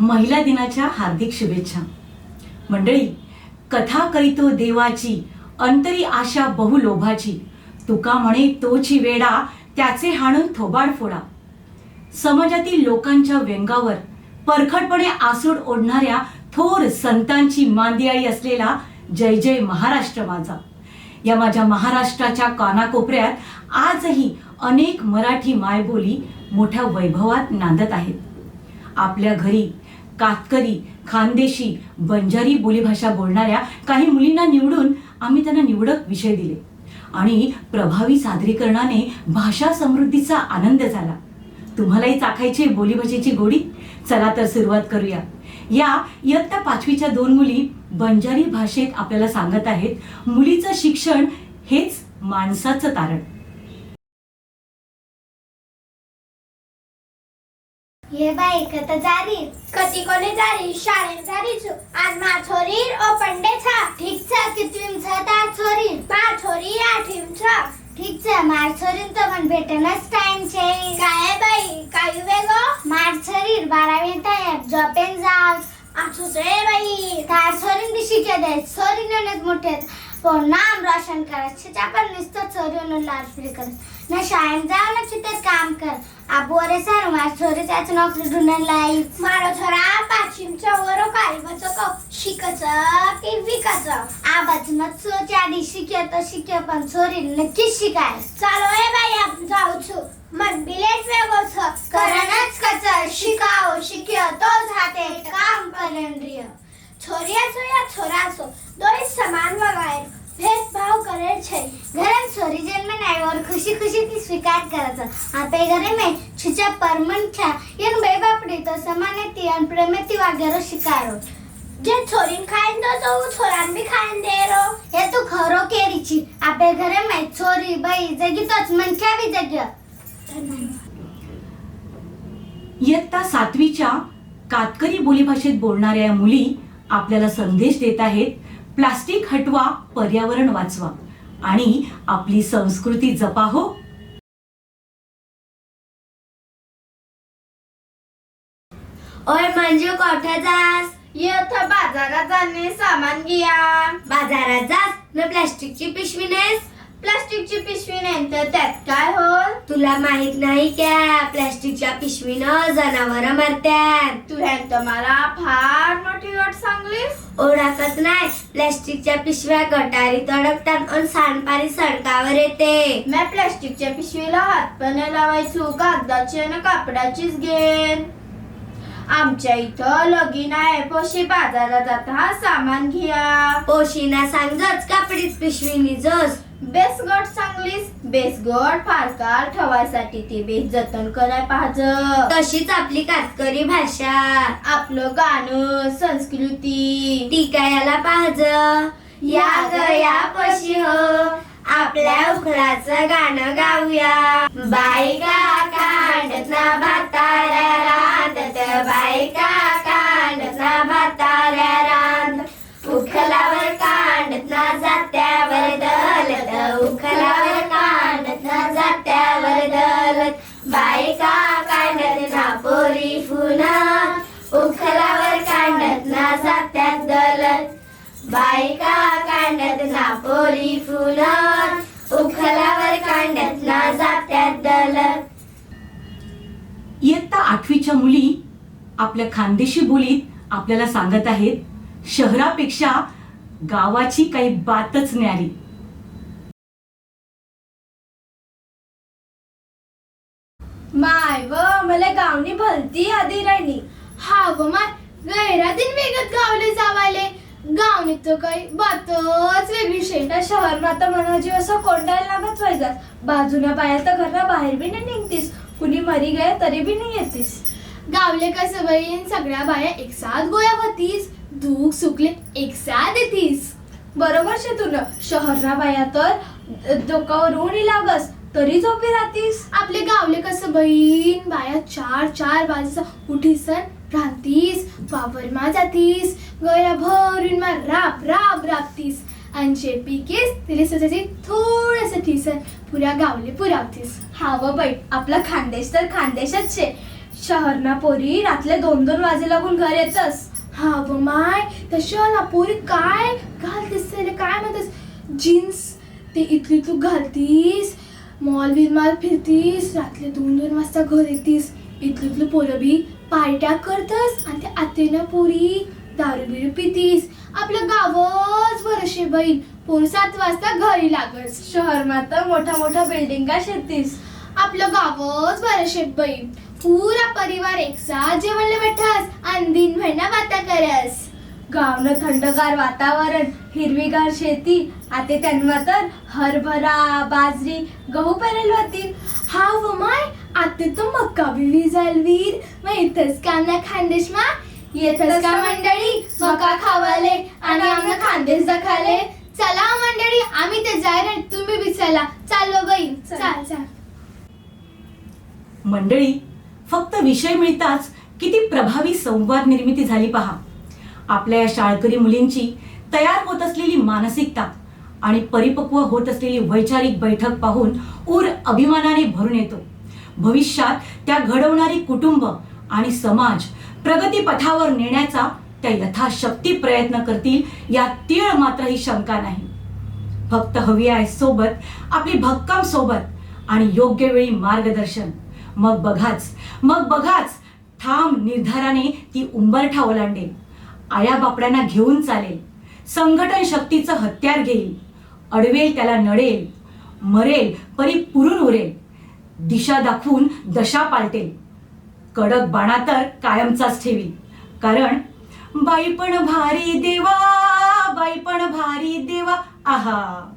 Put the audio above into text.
महिला दिनाच्या हार्दिक शुभेच्छा. मंडळी कथा करीतो देवाची अंतरी आशा बहु लोभाची. तुका म्हणे तोची वेडा त्याचे हाणून थोबाड फोडा. समाजातील लोकांच्या व्यंगावर परखडपणे आसूड ओढणाऱ्या थोर संतांची मांदियाळी असलेला जय जय महाराष्ट्र माझा. या माझ्या महाराष्ट्राच्या कानाकोपऱ्यात आजही अनेक मराठी मायबोली मोठ्या वैभवात नांदत आहेत. आपल्या घरी कातकरी खानदेशी बंजारी बोलीभाषा बोलणाऱ्या काही मुलींना निवडून आम्ही त्यांना निवडक विषय दिले. आणि प्रभावी सादरीकरणाने भाषा समृद्धीचा आनंद झाला. तुम्हालाही चाखायची बोलीभाषेची गोडी? चला तर सुरुवात करूया. या इयत्ता पाचवीच्या दोन मुली बंजारी भाषेत आपल्याला सांगत आहेत मुलीचं शिक्षण हेच माणसाचं तारण. ये बाई कत जारी? कती कोणी जारी? शाळेत जारी छु. आज मा छोरी ओ पंडे छा. ठीक छ कितवीम छ ता छोरी? मा छोरी आठवीम छ. ठीक छ मार छोरीन तो मन भेटनच टाइम छे. काय बाई? काय वेगो मार छोरी बारावी ताय जॉबेन जाव. आठू रे बाई. तार छोरीन बी शिके दे छोरी ननच मोठे पण नाम रोशन छे पण नुसतं छोरीनं लाल फिरी करत. ना शाळेत जाव ना तिथे काम. बोरे अरे सर माझ्या छोरीच्याच नोकरी ढूंढण लाई मारो छोरा पाचशेच्या वर कालवच शिकच की विकाच आबाज मत सोच आधी शिके तर शिके पण छोरी नक्कीच शिकाय. चालो ए भाई आपण जाऊ छो. मन बिलेच वेगोच करणच कच. शिकाओ शिक्य तोच हाते काम करण रियो. छोरी असो या छोरा असो. दोही समान वगायर भेदभाव करे छे. घरात छोरी जन्म नाही वर खुशी खुशी ती स्वीकार करायचं. आपे घरे में છુચા પરમન છા યન બે બાપડી તો સમાને તી અન પ્રેમે તી વાગેરો શિકારો જે છોરીન ખાઈન દો તો છોરાન બી ખાઈન દેરો એ તો ખરો કેરી છી આપે ઘરે में છોરી બાઈ જગી તો મન બી જગ્યા इयत्ता सातवीच्या कातकरी बोलीभाषेत बोलणाऱ्या या मुली आपल्याला संदेश देत आहेत प्लास्टिक हटवा पर्यावरण वाचवा आणि आपली संस्कृती जपा हो ओय मंजू कोठे जास? येथ बाजारात जाणे सामान घ्या. बाजारात जास? न प्लास्टिकची पिशवी नेस. प्लास्टिकची पिशवी नाही तर त्यात काय हो तुला माहीत नाही क्या प्लास्टिकच्या पिशवीनं जनावर मरतात तू ह्यांत मला फार मोठी गोट सांगलीस. ओळखत नाही. प्लास्टिकच्या पिशव्या गटारीत अडकतात आणि सांडपाणी सडकावर येते. मी प्लास्टिकच्या पिशवीला हात पण लावायचो कागदाची आणि कापडाचीच घेन आमच्या इथं लगीन आहे. पोशी बाजारात जाता सामान घ्या. पोशीना सांगच कापडीच पिशवी निजस. बेस गट सांगलीस? बेस गट फार काळ ठेवायसाठी ती बेस जतन कराय पाहिजे. तशीच आपली कातकरी भाषा. आपलं गाणं संस्कृती. ती याला पाहज. या ग या पशी हो. आपल्या उखळाचं गाणं गाऊया. बायका कांडत इयत्ता मुली आपल्या खानदेशी बोलीत आपल्याला सांगत आहेत शहरापेक्षा गावाची काही बातच न्यारी. माय व मला गावनी भलती आधी राणी हा व माय गैरा दिन वेगत गावले जावाले. गावनी तो काही बातच वेगळी शे शहर माता म्हणाजी असं कोंडायला लागत व्हायचा बाजूला पाया तर घरा बाहेर बी नाही निघतीस. कुणी मरी गया तरी बी नाही येतीस. गावले कसं बहीण सगळ्या बाया एक साथ गोया होतीस. दुःख सुकले एक साथ येतीस बरोबर शे तुला शहरना बाया तर डोकावर ऊन लागस तरी झोपी राहतीस. आपले गावले कसं बहीण बाया चार चार वाजेचा उठीसन राहतीस. वावरमा जातीस. गया भरून मा राब राब राबतीस. आणि पिकेस तिले स्वतःची थोडस ठीसन पुऱ्या गावले पुरावतीस हा व बाई आपला खानदेश तर खानदेशच शे. शहरना पोरी रातले दोन दोन वाजे लागून घर येतस. हा ग माय तशा ना पोरी काय घालतेस त्याला काय म्हणतेस? जीन्स ते इथली तू घालतीस मॉल बिल माल फिरतीस रातले दोन दोन वाजता घर येतीस. इथली तू पोरं बी पार्ट्या करतस आणि ते आतेनं पोरी दारू बिरू पितीस. आपलं गावच बरशे बहीण. पोर सात वाजता घरी लागस. शहरमा तर मोठ्या मोठ्या बिल्डिंगा शेतीस? आपलं गावच बरशे बहीण. पुरा परिवार एक साथ जेवणला बैठास आणि दिनभर बाता करस. गावनं थंडगार वातावरण हिरवीगार शेती आते त्यांना तर हरभरा बाजरी गहू पेरेल होती हा व माय आता तो मक्का बी विजाल वीर. मग इथंच काम ना खानदेश मा? येतच का मंडळी मका खावाले आणि आम्हाला खानदेश दाखाले. चला हो मंडळी आम्ही ते जाय रे तुम्ही बी चला. चाललो बहीण चाल चाल. मंडळी फक्त विषय मिळताच किती प्रभावी संवाद निर्मिती झाली पहा. आपल्या या शाळकरी मुलींची तयार होत असलेली मानसिकता आणि परिपक्व होत असलेली वैचारिक बैठक पाहून ऊर अभिमानाने भरून येतो. भविष्यात त्या घडवणारी कुटुंब आणि समाज प्रगतीपथावर नेण्याचा त्या यथाशक्ती प्रयत्न करतील यात तीळ मात्र ही शंका नाही. फक्त हवी आहे सोबत आपली भक्कम सोबत आणि योग्य वेळी मार्गदर्शन. मग बघाच. मग बघाच. ठाम निर्धाराने ती उंबरठा ओलांडेल. आया बापड्यांना घेऊन चालेल. संघटन शक्तीचं हत्यार घेईल. अडवेल त्याला नडेल. मरेल परी पुरून उरेल. दिशा दाखवून दशा पालटेल. कडक बाणा तर कायमचाच ठेवी कारण बाई पण भारी देवा बाई पण भारी देवा. आहा.